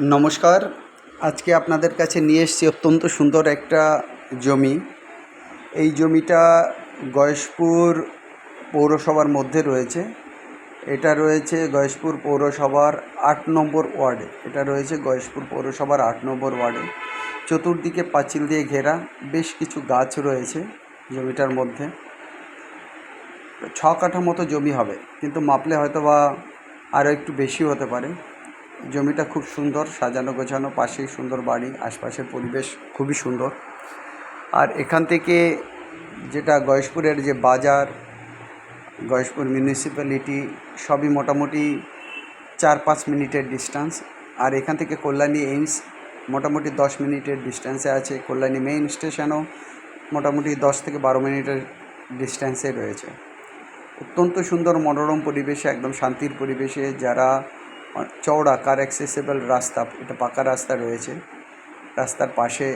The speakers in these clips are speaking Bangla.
নমস্কার। আজকে আপনাদের কাছে নিয়ে এসেছি অত্যন্ত সুন্দর একটা জমি। এই জমিটা গয়েশপুর পৌরসভার মধ্যে রয়েছে। এটা রয়েছে গয়েশপুর পৌরসভার আট নম্বর ওয়ার্ডে। এটা রয়েছে গয়েশপুর পৌরসভার আট নম্বর ওয়ার্ডে। চতুর্দিকে পাঁচিল দিয়ে ঘেরা বেশ কিছু গাছ রয়েছে জমিটার মধ্যে। ছ কাঠা মতো জমি হবে, কিন্তু মাপলে হয়তো বা আরও একটু বেশি হতে পারে। জমিটা খুব সুন্দর, সাজানো গোছানো, পাশেই সুন্দর বাড়ি, আশপাশের পরিবেশ খুবই সুন্দর। আর এখান থেকে যেটা গয়েশপুরের যে বাজার, গয়েশপুর মিউনিসিপ্যালিটি সবই মোটামুটি চার পাঁচ মিনিটের ডিস্টেন্স আর এখান থেকে কল্যাণী এইমস মোটামুটি দশ মিনিটের ডিস্টেন্সে আছে। কল্যাণী মেইন স্টেশনও মোটামুটি দশ থেকে বারো মিনিটের ডিস্টেন্সে রয়েছে। অত্যন্ত সুন্দর মনোরম পরিবেশে, একদম শান্তির পরিবেশে যারা চওড়া কার অ্যাক্সেসেবল রাস্তা, এটা পাকা রাস্তা রয়েছে। রাস্তার পাশে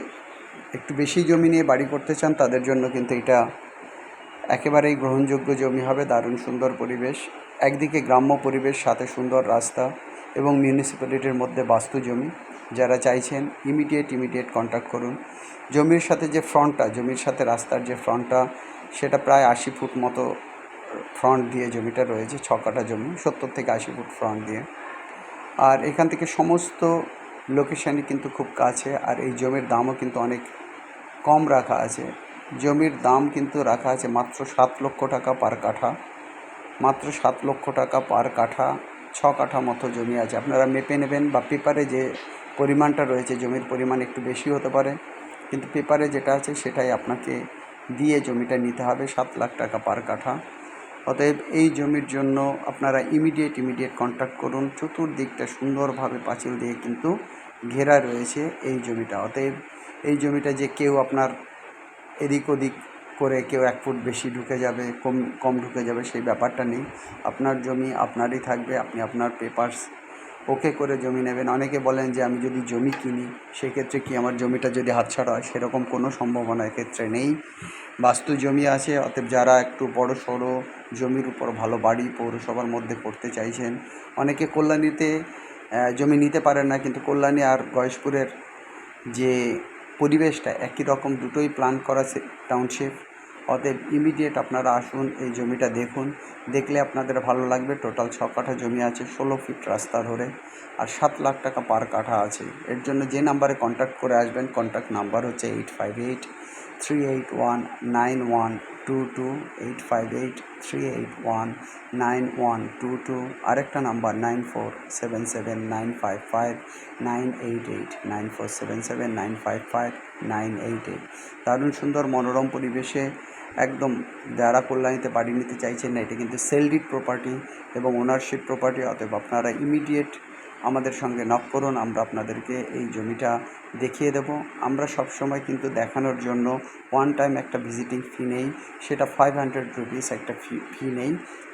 একটু বেশি জমি নিয়ে বাড়ি করতে চান, তাদের জন্য কিন্তু এটা একেবারেই গ্রহণযোগ্য জমি হবে, দারুণ সুন্দর পরিবেশ। একদিকে গ্রাম্য পরিবেশ, সাথে সুন্দর রাস্তা এবং মিউনিসিপ্যালিটির মধ্যে বাস্তু জমি। যারা চাইছেন ইমিডিয়েট ইমিডিয়েট কন্ট্যাক্ট করুন। জমির সাথে যে ফ্রন্টটা জমির সাথে রাস্তার যে ফ্রন্টটা সেটা প্রায় আশি ফুট মতো ফ্রন্ট দিয়ে জমিটা রয়েছে, ছ কাঠা জমি, সত্তর থেকে আশি ফুট ফ্রন্ট দিয়ে। আর এখান থেকে সমস্ত লোকেশানই কিন্তু খুব কাছে, আর এই জমির দামও কিন্তু অনেক কম রাখা আছে। জমির দাম কিন্তু রাখা আছে মাত্র সাত লক্ষ টাকা পার কাঠা। মাত্র সাত লক্ষ টাকা পার কাঠা, ছ কাঠা মতো জমি আছে। আপনারা মেপে নেবেন বা পেপারে যে পরিমাণটা রয়েছে, জমির পরিমাণ একটু বেশি হতে পারে। কিন্তু পেপারে যেটা আছে সেটাই আপনাকে দিয়ে জমিটা নিতে হবে সাত লাখ টাকা পার কাঠা। অতএব এই জমির জন্য আপনারা ইমিডিয়েট ইমিডিয়েট কন্ট্যাক্ট করুন। চতুর্দিকটা সুন্দরভাবে পাঁচিল দিয়ে কিন্তু ঘেরা রয়েছে এই জমিটা। অতএব এই জমিটা যে কেউ আপনার এদিক ওদিক করে কেউ এক ফুট বেশি ঢুকে যাবে, কম কম ঢুকে যাবে, সেই ব্যাপারটা নেই। আপনার জমি আপনারই থাকবে, আপনি আপনার পেপারস ওকে করে জমি নেবেন। অনেকে বলেন যে আমি যদি জমি কিনি, সেক্ষেত্রে কি আমার জমিটা যদি হাতছাড়া হয়? সেরকম কোনো সম্ভাবনা এক্ষেত্রে নেই। বাস্তু জমি আছে, অতএব যারা একটু বড় সড়ো জমির উপর ভালো বাড়ি পৌরসভার মধ্যে করতে চাইছেন, অনেকে কল্যাণীতে জমি নিতে পারেন না, কিন্তু কল্যাণী আর গয়েশপুরের যে পরিবেশটা একই রকম দুটোই প্ল্যান করা টাউনশিপ অতএব ইমিডিয়েট আপনারা আসুন, এই জমিটা দেখুন। দেখলে আপনাদের ভালো লাগবে টোটাল ছ কাঠা জমি আছে, ষোলো ফিট রাস্তা ধরে, আর সাত লাখ টাকা পার কাঠা আছে। এর জন্য যে নাম্বারে কন্ট্যাক্ট করে আসবেন কন্ট্যাক্ট নাম্বার হচ্ছে eight five eight three eight one nine one two two eight five eight three eight one nine one two two আরেকটা number nine four seven seven nine five five nine eight eight nine four seven seven nine five five nine eight eight দারুণ সুন্দর মনোরম পরিবেশে একদম যারা কল্যাণীতে বাড়ি নিতে চাইছেন না, এটা কিন্তু সেলডিড প্রপার্টি এবং ওনারশিপ প্রপার্টি অতএব আপনারা ইমিডিয়েট আমাদের সঙ্গে নক করুন, আমরা আপনাদেরকে এই জমিটা দেখিয়ে দেব। আমরা সবসময় কিন্তু দেখানোর জন্য ওয়ান টাইম একটা ভিজিটিং ফি নেই, সেটা ফাইভ হান্ড্রেড রুপিস একটা ফি ফি নেই।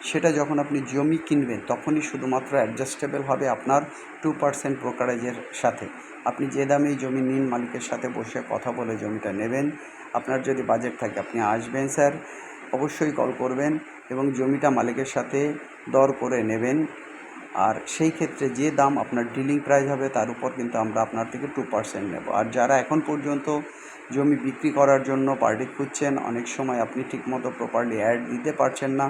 সেটা যখন আপনি জমি কিনবেন, তখনই শুধুমাত্র অ্যাডজাস্টেবল হবে আপনার টু পার্সেন্ট ব্রোকারেজের সাথে। আপনি যে দামে জমি নিন, মালিকের সাথে বসে কথা বলে জমিটা নেবেন। আপনার যদি বাজেট থাকে, আপনি আসবেন স্যার অবশ্যই কল করবেন এবং জমিটা মালিকের সাথে দর করে নেবেন। আর সেই ক্ষেত্রে যে দাম আপনার ডিলিং প্রাইস হবে তার উপর কিন্তু আমরা আপনার থেকে টু পার্সেন্ট নেব। আর যারা এখন পর্যন্ত জমি বিক্রি করার জন্য পার্টি খুঁজছেন, অনেক সময় আপনি ঠিকমতো প্রপারলি অ্যাড দিতে পারছেন না,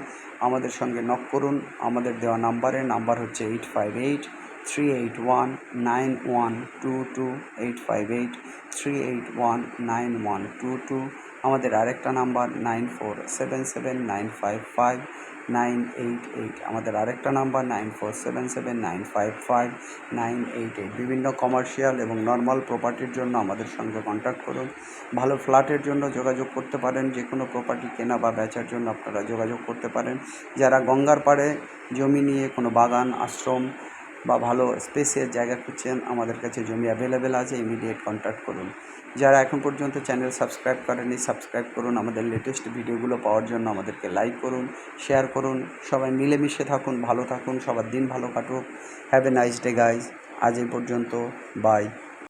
আমাদের সঙ্গে নক করুন। আমাদের দেওয়া নাম্বারে নাম্বার হচ্ছে eight five eight three eight one nine one two two eight five eight three eight one nine one two two আমাদের আরেকটা number nine four seven seven nine five five nine eight eight আমাদের আরেকটা number nine four seven seven nine five five nine eight eight বিভিন্ন কমার্শিয়াল এবং নর্মাল প্রপার্টির জন্য আমাদের সঙ্গে কন্ট্যাক্ট করুন। ভালো ফ্ল্যাটের জন্য যোগাযোগ করতে পারেন যে কোনো প্রপার্টি কেনা বা বেচার জন্য আপনারা যোগাযোগ করতে পারেন। যারা গঙ্গার পাড়ে জমি নিয়ে কোনো বাগান, আশ্রম বা ভালো স্পেসের জায়গা খুঁজছেন, আমাদের কাছে জমি অ্যাভেলেবেল আছে ইমিডিয়েট কন্ট্যাক্ট করুন। যারা এখন পর্যন্ত চ্যানেল সাবস্ক্রাইব করেনি সাবস্ক্রাইব করুন। আমাদের লেটেস্ট ভিডিওগুলো পাওয়ার জন্য আমাদেরকে লাইক করুন শেয়ার করুন। সবাই মিলেমিশে থাকুন, ভালো থাকুন, সবার দিন ভালো কাটুক। Have a nice day guys আজ এই পর্যন্ত বাই